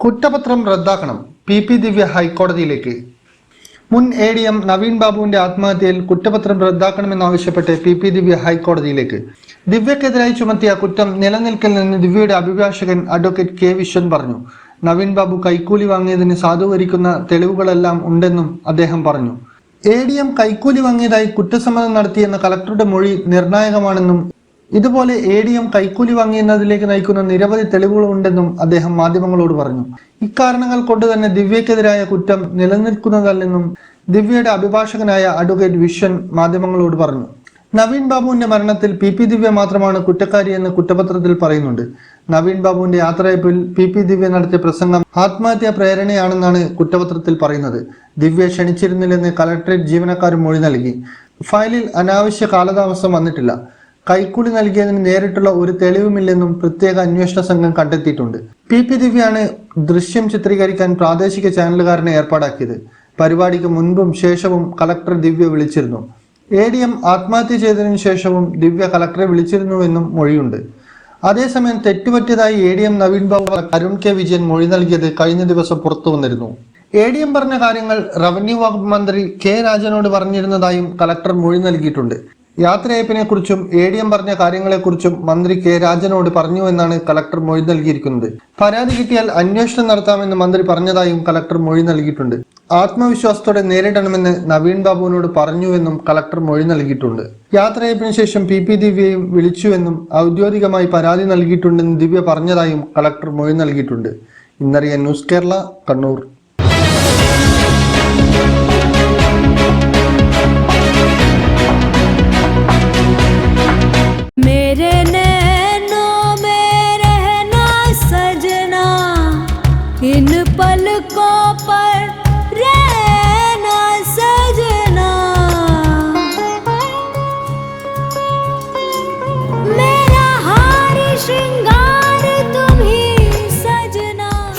കുറ്റപത്രം റദ്ദാക്കണം. P P ദിവ്യ ഹൈക്കോടതിയിലേക്ക്. മുൻ A D M Naveen ബാബുവിന്റെ ആത്മഹത്യയിൽ കുറ്റപത്രം റദ്ദാക്കണമെന്നാവശ്യപ്പെട്ട് പി പി ദിവ്യ ഹൈക്കോടതിയിലേക്ക്. ദിവ്യക്കെതിരായി ചുമത്തിയ കുറ്റം നിലനിൽക്കില്ലെന്ന് ദിവ്യയുടെ അഭിഭാഷകൻ അഡ്വക്കേറ്റ് കെ വിശ്വൻ പറഞ്ഞു. നവീൻ ബാബു കൈക്കൂലി വാങ്ങിയതിന് സാധൂകരിക്കുന്ന തെളിവുകളെല്ലാം ഉണ്ടെന്നും അദ്ദേഹം പറഞ്ഞു. എ ഡി എം കൈക്കൂലി വാങ്ങിയതായി കുറ്റസമ്മതം നടത്തിയെന്ന കളക്ടറുടെ മൊഴി നിർണായകമാണെന്നും ഇതുപോലെ എ ഡി എം കൈക്കൂലി വാങ്ങിയെന്നതിലേക്ക് നയിക്കുന്ന നിരവധി തെളിവുകളുണ്ടെന്നും അദ്ദേഹം മാധ്യമങ്ങളോട് പറഞ്ഞു. ഇക്കാരണങ്ങൾ കൊണ്ട് തന്നെ ദിവ്യക്കെതിരായ കുറ്റം നിലനിൽക്കുന്നതല്ലെന്നും ദിവ്യയുടെ അഭിഭാഷകനായ അഡ്വക്കേറ്റ് വിശ്വൻ മാധ്യമങ്ങളോട് പറഞ്ഞു. നവീൻ ബാബുവിന്റെ മരണത്തിൽ പി പി ദിവ്യ മാത്രമാണ് കുറ്റക്കാരി എന്ന് കുറ്റപത്രത്തിൽ പറയുന്നുണ്ട്. നവീൻ ബാബുവിന്റെ യാത്രയപ്പിൽ പി പി ദിവ്യ നടത്തിയ പ്രസംഗം ആത്മഹത്യാ പ്രേരണയാണെന്നാണ് കുറ്റപത്രത്തിൽ പറയുന്നത്. ദിവ്യ ക്ഷണിച്ചിരുന്നില്ലെന്ന് കലക്ടറേറ്റ് ജീവനക്കാരും മൊഴി നൽകി. ഫയലിൽ അനാവശ്യ കാലതാമസം വന്നിട്ടില്ല. കൈക്കൂലി നൽകിയതിന് നേരിട്ടുള്ള ഒരു തെളിവുമില്ലെന്നും പ്രത്യേക അന്വേഷണ സംഘം കണ്ടെത്തിയിട്ടുണ്ട്. പി. പി. ദിവ്യാണ് ദൃശ്യം ചിത്രീകരിക്കാൻ പ്രാദേശിക ചാനലുകാരനെ ഏർപ്പാടാക്കിയത്. പരിപാടിക്ക് മുൻപും ശേഷവും കളക്ടർ ദിവ്യ വിളിച്ചിരുന്നു. എ ഡി എം ആത്മഹത്യ ചെയ്തതിനു ശേഷവും ദിവ്യ കളക്ടറെ വിളിച്ചിരുന്നുവെന്നും മൊഴിയുണ്ട്. അതേസമയം തെറ്റുപറ്റിയതായി A D M Naveen Babu Arun K Vijayan മൊഴി നൽകിയത് കഴിഞ്ഞ ദിവസം പുറത്തു വന്നിരുന്നു. എ ഡി എം പറഞ്ഞ കാര്യങ്ങൾ റവന്യൂ വകുപ്പ് മന്ത്രി കെ രാജനോട് പറഞ്ഞിരുന്നതായും കളക്ടർ മൊഴി നൽകിയിട്ടുണ്ട്. യാത്രയപ്പിനെ കുറിച്ചും എ ഡി എം പറഞ്ഞ കാര്യങ്ങളെക്കുറിച്ചും മന്ത്രി കെ രാജനോട് പറഞ്ഞു എന്നാണ് കലക്ടർ മൊഴി നൽകിയിരിക്കുന്നത്. പരാതി കിട്ടിയാൽ അന്വേഷണം നടത്താമെന്ന് മന്ത്രി പറഞ്ഞതായും കലക്ടർ മൊഴി നൽകിയിട്ടുണ്ട്. ആത്മവിശ്വാസത്തോടെ നേരിടണമെന്ന് നവീൻ ബാബുവിനോട് പറഞ്ഞുവെന്നും കലക്ടർ മൊഴി നൽകിയിട്ടുണ്ട്. യാത്രയപ്പിന് ശേഷം പി പി ദിവ്യയും വിളിച്ചുവെന്നും ഔദ്യോഗികമായി പരാതി നൽകിയിട്ടുണ്ടെന്ന് ദിവ്യ പറഞ്ഞതായും കലക്ടർ മൊഴി നൽകിയിട്ടുണ്ട്. ഇന്നറിയാൻ news Kerala Kannur.